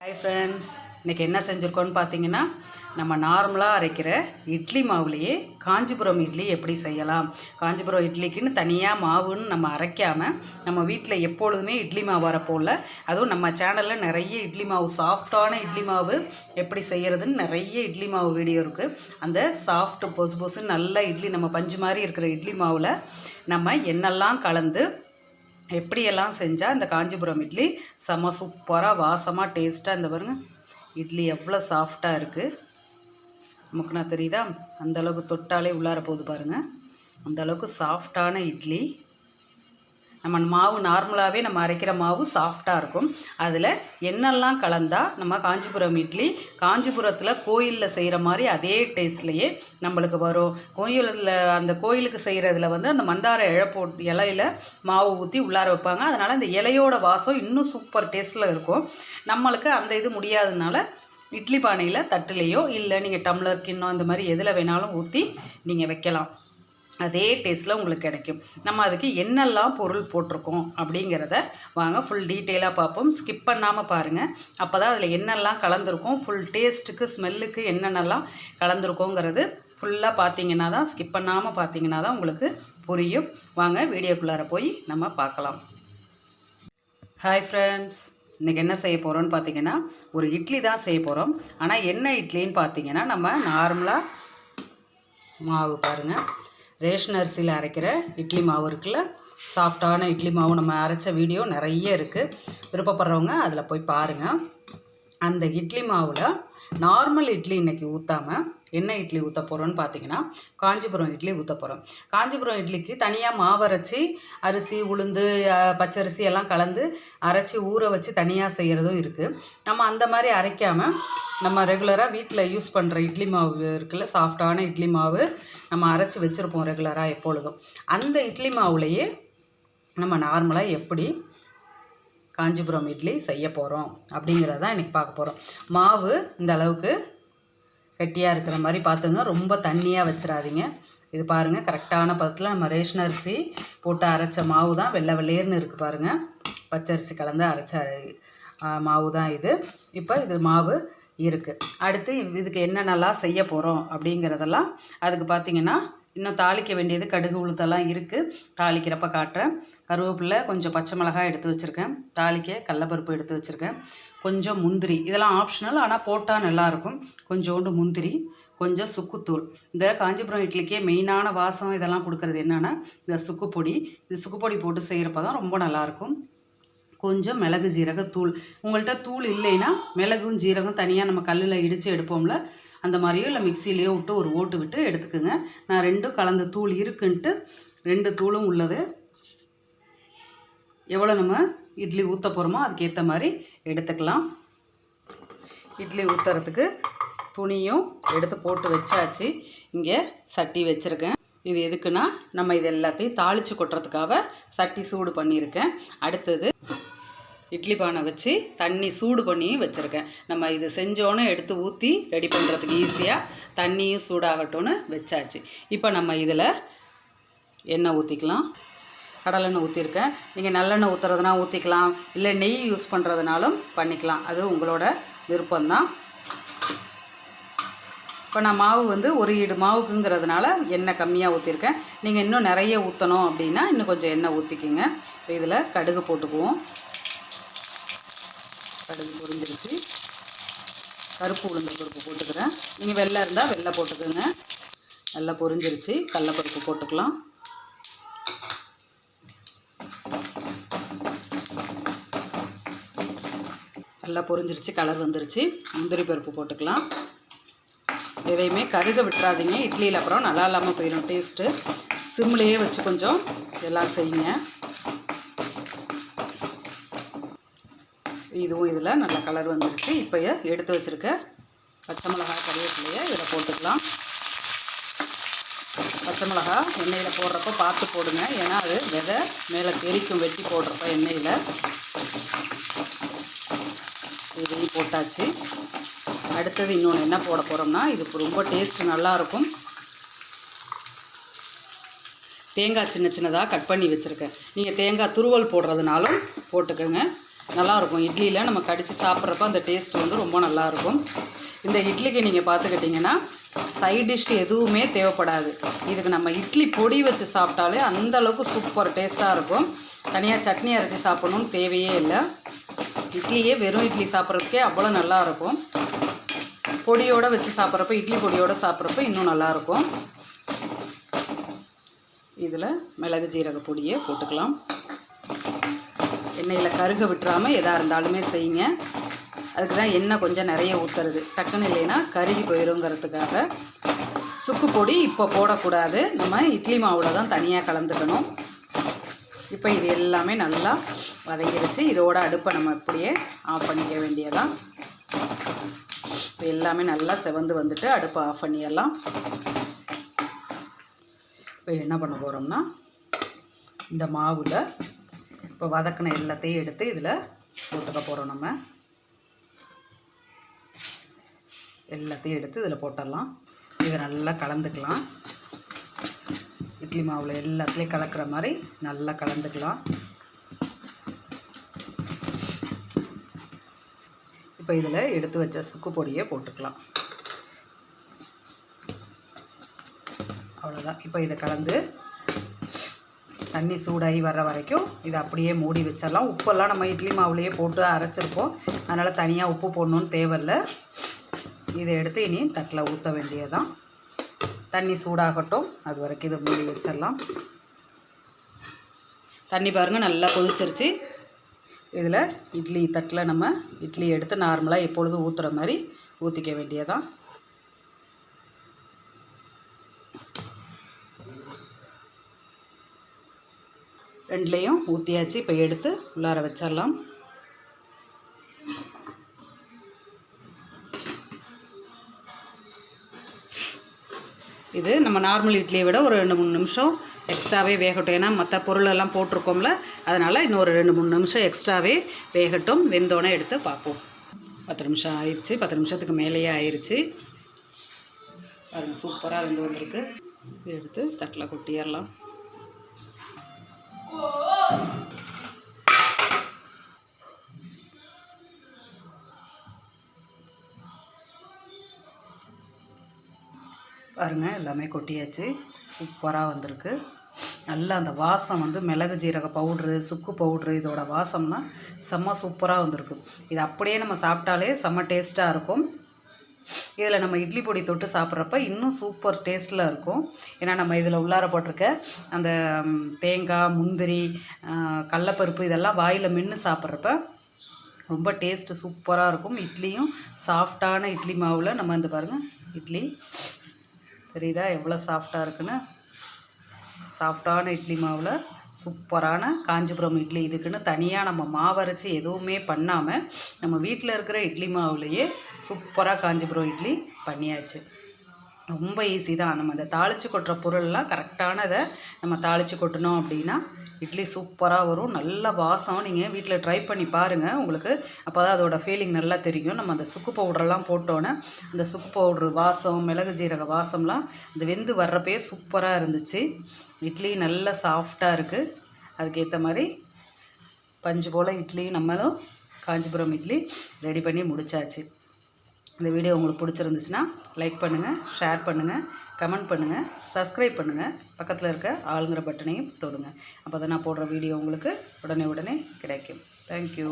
Hi friends இன்றைக்கி என்ன செஞ்சுருக்கோன்னு பார்த்தீங்கன்னா நம்ம நார்மலாக அரைக்கிற இட்லி மாவுலேயே காஞ்சிபுரம் இட்லி எப்படி செய்யலாம்? காஞ்சிபுரம் இட்லிக்குன்னு தனியாக மாவுன்னு நம்ம அரைக்காமல் நம்ம வீட்டில் எப்பொழுதுமே இட்லி மாவு வரப்போல அதுவும் நம்ம சேனலில் நிறைய இட்லி மாவு சாஃப்டான இட்லி மாவு எப்படி செய்கிறதுன்னு நிறைய இட்லி மாவு வீடியோ இருக்குது அந்த சாஃப்ட்டு பொசு பொசுன்னு நல்ல இட்லி நம்ம பஞ்சு மாதிரி இருக்கிற இட்லி மாவில் நம்ம என்னெல்லாம் கலந்து எப்படியெல்லாம் செஞ்சால் இந்த காஞ்சிபுரம் இட்லி செம சூப்பராக வாசமாக டேஸ்ட்டாக இந்த பாருங்கள் இட்லி எவ்வளோ சாஃப்டாக இருக்குது நமக்குனா தெரியுதா? அந்த அளவுக்கு தொட்டாலே உள்ளார போகுது பாருங்கள் அந்த அளவுக்கு சாஃப்டான இட்லி. நம்ம மாவு நார்மலாகவே நம்ம அரைக்கிற மாவு சாஃப்டாக இருக்கும். அதில் என்னெல்லாம் கலந்தால் நம்ம காஞ்சிபுரம் இட்லி காஞ்சிபுரத்தில் கோயிலில் செய்கிற மாதிரி அதே டேஸ்ட்லேயே நம்மளுக்கு வரும். கோயிலில் அந்த கோயிலுக்கு செய்கிறதுல வந்து அந்த மந்தார இழை போட்டு இலையில மாவு ஊற்றி உள்ளார வைப்பாங்க. அதனால் அந்த இலையோட வாசம் இன்னும் சூப்பர் டேஸ்ட்டில் இருக்கும். நம்மளுக்கு அந்த இது முடியாததுனால இட்லி பானையில் தட்டுலேயோ இல்லை நீங்கள் டம்ளர் கிண்ணம் இந்த மாதிரி எதில் வேணாலும் ஊற்றி நீங்கள் வைக்கலாம். அதே டேஸ்ட்டில் உங்களுக்கு கிடைக்கும். நம்ம அதுக்கு என்னெல்லாம் பொருள் போட்டிருக்கோம் அப்படிங்கிறத வாங்க ஃபுல் டீட்டெயிலாக பார்ப்போம். ஸ்கிப் பண்ணாமல் பாருங்கள் அப்போ தான் அதில் என்னெல்லாம் கலந்துருக்கும் ஃபுல் டேஸ்ட்டுக்கு ஸ்மெல்லுக்கு என்னென்னலாம் கலந்துருக்கோங்கிறது ஃபுல்லாக பார்த்தீங்கன்னா தான் ஸ்கிப் பண்ணாமல் பார்த்தீங்கன்னா தான் உங்களுக்கு புரியும். வாங்க வீடியோக்குள்ளார போய் நம்ம பார்க்கலாம். ஹாய் ஃப்ரெண்ட்ஸ் இன்றைக்கி என்ன செய்ய போகிறோம்னு பார்த்தீங்கன்னா ஒரு இட்லி தான் செய்ய போகிறோம் ஆனால் என்ன இட்லின்னு பார்த்தீங்கன்னா நம்ம நார்மலாக மாவு பாருங்கள் ரேஷன் அரிசியில் அரைக்கிற இட்லி மாவு இருக்குல்ல சாஃப்டான இட்லி மாவு நம்ம அரைச்ச வீடியோ நிறைய இருக்குது விருப்பப்படுறவங்க அதில் போய் பாருங்கள் அந்த இட்லி மாவில் நார்மல் இட்லி இன்றைக்கி ஊற்றாமல் என்ன இட்லி ஊற்ற போகிறோன்னு பார்த்தீங்கன்னா காஞ்சிபுரம் இட்லி ஊற்ற போகிறோம் காஞ்சிபுரம் இட்லிக்கு தனியாக மாவு அரைச்சி அரிசி உளுந்து பச்சரிசி எல்லாம் கலந்து அரைச்சி ஊற வச்சு தனியாக செய்கிறதும் இருக்குது நம்ம அந்த மாதிரி அரைக்காமல் நம்ம ரெகுலராக வீட்டில் யூஸ் பண்ணுற இட்லி மாவு இருக்குல்ல சாஃப்டான இட்லி மாவு நம்ம அரைச்சி வச்சுருப்போம் ரெகுலராக எப்பொழுதும். அந்த இட்லி மாவுலேயே நம்ம நார்மலாக எப்படி காஞ்சிபுரம் இட்லி செய்ய போகிறோம் அப்படிங்கிறதான் இன்றைக்கி பார்க்க போகிறோம் மாவு இந்த அளவுக்கு கெட்டியாக இருக்கிற மாதிரி பார்த்துங்க. ரொம்ப தண்ணியாக வச்சிடாதீங்க இது பாருங்கள் கரெக்டான பதத்தில் நம்ம ரேஷன் அரிசி போட்டு அரைச்ச மாவு தான் வெள்ளை வெள்ளேர்னு இருக்குது பாருங்கள் பச்சரிசி கலந்து அரைச்ச மாவு தான் இது. இப்போ இது மாவு இருக்குது அடுத்து இதுக்கு என்னென்னலாம் செய்ய போகிறோம் அப்படிங்கிறதெல்லாம் அதுக்கு பார்த்தீங்கன்னா இன்னும் தாளிக்க வேண்டியது கடுகு உளுத்தெல்லாம் இருக்குது தாளிக்கிறப்ப காட்டுறேன். கருவேப்பிலை கொஞ்சம் பச்சை மிளகாய் எடுத்து வச்சுருக்கேன். தாளிக்க கடலப்பருப்பு எடுத்து வச்சுருக்கேன். கொஞ்சம் முந்திரி. இதெல்லாம் ஆப்ஷனல் ஆனால் போட்டால் நல்லாயிருக்கும் கொஞ்சோண்டு முந்திரி கொஞ்சம் சுக்குத்தூள். இந்த காஞ்சிபுரம் இட்லிக்கே மெயினான வாசம் இதெல்லாம் கொடுக்கறது என்னென்னா இந்த சுக்குப்பொடி. இந்த சுக்குப்பொடி போட்டு செய்கிறப்ப தான் ரொம்ப நல்லாயிருக்கும் கொஞ்சம் மிளகு ஜீரக தூள் உங்கள்கிட்ட தூள் இல்லைன்னா மிளகும் ஜீரகம் தனியாக நம்ம கல்லில் இடித்து எடுப்போம்ல அந்த மாதிரியோ இல்லை மிக்சிலேயோ விட்டு ஒரு ஓட்டு விட்டு எடுத்துக்கோங்க. நான் ரெண்டும் கலந்த தூள் இருக்குன்ட்டு ரெண்டு தூளும் உள்ளது. எவ்வளோ நம்ம இட்லி ஊற்ற போகிறோமோ அதுக்கேற்ற மாதிரி எடுத்துக்கலாம். இட்லி ஊற்றுறதுக்கு துணியும் எடுத்து போட்டு வச்சாச்சு. இங்கே சட்டி வச்சுருக்கேன். இது எதுக்குன்னா நம்ம இது எல்லாத்தையும் தாளித்து கொட்டுறதுக்காக சட்டி சூடு பண்ணியிருக்கேன். அடுத்தது இட்லி பானை வச்சு தண்ணி சூடு பண்ணியும் வச்சுருக்கேன். நம்ம இது செஞ்சோன்னே எடுத்து ஊற்றி ரெடி பண்ணுறதுக்கு ஈஸியாக தண்ணியும் சூடாகட்டும்னு வச்சாச்சு. இப்போ நம்ம இதில் எண்ணெய் ஊற்றிக்கலாம் கடலெண்ணெய் ஊற்றிருக்கேன் நீங்கள் நல்லெண்ணெய் ஊற்றுறதுனா ஊற்றிக்கலாம் இல்லை நெய் யூஸ் பண்ணுறதுனாலும் பண்ணிக்கலாம். அது உங்களோட விருப்பம்தான். இப்போ நான் மாவு வந்து ஒரு ஈடு மாவுக்குங்கிறதுனால எண்ணெய் கம்மியாக ஊற்றிருக்கேன் நீங்கள் இன்னும் நிறைய ஊற்றணும் அப்படின்னா இன்னும் கொஞ்சம் எண்ணெய் ஊற்றிக்கிங்க இதில் கடுகு போட்டுக்குவோம். கடுகு பொரிஞ்சிருச்சு. கருப்பு உளுந்து பருப்பு போட்டுக்கிறேன். நீங்கள் வெள்ளை இருந்தால் வெள்ளை போட்டுக்கோங்க. நல்லா பொரிஞ்சிருச்சு. கடலப்பருப்பு போட்டுக்கலாம். நல்லா பொரிஞ்சிருச்சு கலர் வந்துருச்சு. முந்திரி பருப்பு போட்டுக்கலாம். எதையுமே கருக விட்டுறாதீங்க. இட்லியில் அப்புறம் நல்லா இல்லாமல் போயிடும் டேஸ்ட்டு சிம்லேயே வச்சு கொஞ்சம் எல்லாம் செய்யுங்க. இதுவும் இதில் நல்ல கலர் வந்துருச்சு. இப்போ எடுத்து வச்சுருக்க பச்சை மிளகாய் கருவேப்பிலையை இதில் போட்டுக்கலாம். பச்சை மிளகா எண்ணெயில் போடுறப்ப பார்த்து போடுங்க. ஏன்னா அது விதை மேலே தெரிக்கும் வெட்டி போடுறப்ப எண்ணெயில். இதையும் போட்டாச்சு. அடுத்தது இன்னொன்று என்ன போட போகிறோம்னா இது ரொம்ப டேஸ்ட் நல்லாயிருக்கும் தேங்காய் சின்ன சின்னதாக கட் பண்ணி வச்சுருக்கேன். நீங்கள் தேங்காய் துருவல் போடுறதுனாலும் போட்டுக்கோங்க. நல்லாயிருக்கும் இட்லியில் நம்ம கடித்து சாப்பிட்றப்ப அந்த டேஸ்ட் வந்து ரொம்ப நல்லாயிருக்கும் இந்த இட்லிக்கு நீங்கள் பார்த்துக்கிட்டிங்கன்னா சைட் டிஷ் எதுவுமே தேவைப்படாது. இதுக்கு நம்ம இட்லி பொடி வச்சு சாப்பிட்டாலே அந்த அளவுக்கு சூப்பர் டேஸ்ட்டாக இருக்கும். தனியாக சட்னி அரைச்சி சாப்பிடணும்னு தேவையே இல்லை. இட்லியே வெறும் இட்லி சாப்பிட்றதுக்கே அவ்வளோ நல்லாயிருக்கும். பொடியோடு வச்சு சாப்பிட்றப்ப இட்லி பொடியோடு சாப்பிட்றப்ப இன்னும் நல்லாயிருக்கும். இதில் மிளகு ஜீரக பொடியை போட்டுக்கலாம். எண்ணெயில் கருக விட்டுறாமல் எதாக இருந்தாலுமே செய்யுங்க. அதுக்கு தான் எண்ணெய் கொஞ்சம் நிறைய ஊற்றுறது டக்குன்னு இல்லைன்னா கருகி போயிருங்கிறதுக்காக. சுக்கு பொடி இப்போ போடக்கூடாது. நம்ம இட்லி மாவில் தான் தனியாக கலந்துக்கணும். இப்போ இது எல்லாமே நல்லா வதங்கிடுச்சு இதோட அடுப்பை நம்ம இப்படியே ஆஃப் பண்ணிக்க வேண்டியதான் இப்போ எல்லாமே நல்லா செவந்து வந்துட்டு அடுப்பை ஆஃப் பண்ணிடலாம். இப்போ என்ன பண்ண போகிறோம்னா இந்த மாவில் இப்போ வதக்கின எல்லாத்தையும் எடுத்து இதில் போட்டுக்க போகிறோம் நம்ம. எல்லாத்தையும் எடுத்து இதில் போட்டுடலாம். இதை நல்லா கலந்துக்கலாம். இட்லி மாவில் எல்லாத்துலேயும் கலக்கிற மாதிரி நல்லா கலந்துக்கலாம். இப்போ இதில் எடுத்து வச்ச சுக்கு பொடியை போட்டுக்கலாம். அவ்வளோதான் இப்போ இதை கலந்து தண்ணி சூடாகி வர்ற வரைக்கும் இதை அப்படியே மூடி வச்சிடலாம். உப்பெல்லாம் நம்ம இட்லி மாவுலேயே போட்டு அரைச்சிருப்போம். அதனால் தனியாக உப்பு போடணுன்னு தேவையில்ல. இதை எடுத்து இனி தட்டில் ஊற்ற வேண்டியதான் தண்ணி சூடாகட்டும். அது வரைக்கும் இதை மூடி வச்சிடலாம். தண்ணி பாருங்கள் நல்லா கொதிச்சிருச்சு. இதில் இட்லி தட்டில் நம்ம இட்லி எடுத்து நார்மலாக எப்பொழுதும் ஊற்றுற மாதிரி ஊற்றிக்க வேண்டியதான் ரெண்டுலேயும் ஊற்றியாச்சு இப்போ எடுத்து உள்ளார வச்சிடலாம். இது நம்ம நார்மல் இட்லியை விட ஒரு ரெண்டு மூணு நிமிஷம் எக்ஸ்ட்ராவே வேகட்டும். ஏன்னா மற்ற பொருளெல்லாம் போட்டிருக்கோம்ல அதனால் இன்னொரு ரெண்டு மூணு நிமிஷம் எக்ஸ்ட்ராவே வேகட்டும். வெந்தோடனே எடுத்து பார்ப்போம். பத்து நிமிஷம் ஆயிடுச்சு. பத்து நிமிஷத்துக்கு மேலேயே ஆயிடுச்சு பாருங்க சூப்பராக வெந்து வந்திருக்கு. இது எடுத்து தட்டில் கொட்டிடலாம். பாருங்கள் எல்லாமே கொட்டியாச்சு. சூப்பராக வந்திருக்கு. நல்லா அந்த வாசம் வந்து மிளகு ஜீரக பவுட்ரு சுக்கு பவுட்ரு இதோட வாசம்லாம் செம்ம சூப்பராக வந்திருக்கு. இது அப்படியே நம்ம சாப்பிட்டாலே செம்ம டேஸ்ட்டாக இருக்கும். இதில் நம்ம இட்லி பொடி தொட்டு சாப்பிட்றப்ப இன்னும் சூப்பர் டேஸ்ட்டில் இருக்கும். ஏன்னா நம்ம இதில் உள்ளார போட்டிருக்க அந்த தேங்காய் முந்திரி கடலப்பருப்பு இதெல்லாம் வாயில் மென்று சாப்பிட்றப்ப ரொம்ப டேஸ்ட்டு சூப்பராக இருக்கும். இட்லியும் சாஃப்டான இட்லி மாவில் நம்ம வந்து பாருங்கள் இட்லி தெரியுதா? எவ்வளோ சாஃப்டாக இருக்குன்னு? சாஃப்டான இட்லி மாவில் சூப்பரான காஞ்சிபுரம் இட்லி. இதுக்குன்னு தனியாக நம்ம மாவரைச்சி எதுவுமே பண்ணாமல் நம்ம வீட்டில் இருக்கிற இட்லி மாவுலேயே சூப்பராக காஞ்சிபுரம் இட்லி பண்ணியாச்சு. ரொம்ப ஈஸி தான். நம்ம அந்த தாளித்து கொட்டுற பொருள்லாம் கரெக்டானதை நம்ம தாளித்து கொட்டினோம் அப்படின்னா இட்லி சூப்பராக வரும். நல்ல வாசம். நீங்கள் வீட்டில் ட்ரை பண்ணி பாருங்கள் உங்களுக்கு அப்போ தான் அதோடய ஃபீலிங் நல்லா தெரியும். நம்ம அந்த சுக்கு பவுடரெல்லாம் போட்டோன்னே அந்த சுக்கு பவுட்ரு வாசம் மிளகு ஜீரக வாசம்லாம் அந்த வெந்து வர்றப்பயே சூப்பராக இருந்துச்சு. இட்லி நல்ல சாஃப்டாக இருக்குது அதுக்கேற்ற மாதிரி பஞ்சு போல் இட்லியும் நம்மளும் காஞ்சிபுரம் இட்லி ரெடி பண்ணி முடிச்சாச்சு. இந்த வீடியோ உங்களுக்கு பிடிச்சிருந்துச்சுன்னா லைக் பண்ணுங்கள் ஷேர் பண்ணுங்கள் கமெண்ட் பண்ணுங்கள் சப்ஸ்கிரைப் பண்ணுங்கள் பக்கத்தில் இருக்க ஆளுங்கிற பட்டனையும் தொடுங்க. அப்போ தான் நான் போடுற வீடியோ உங்களுக்கு உடனே உடனே கிடைக்கும். தேங்க்யூ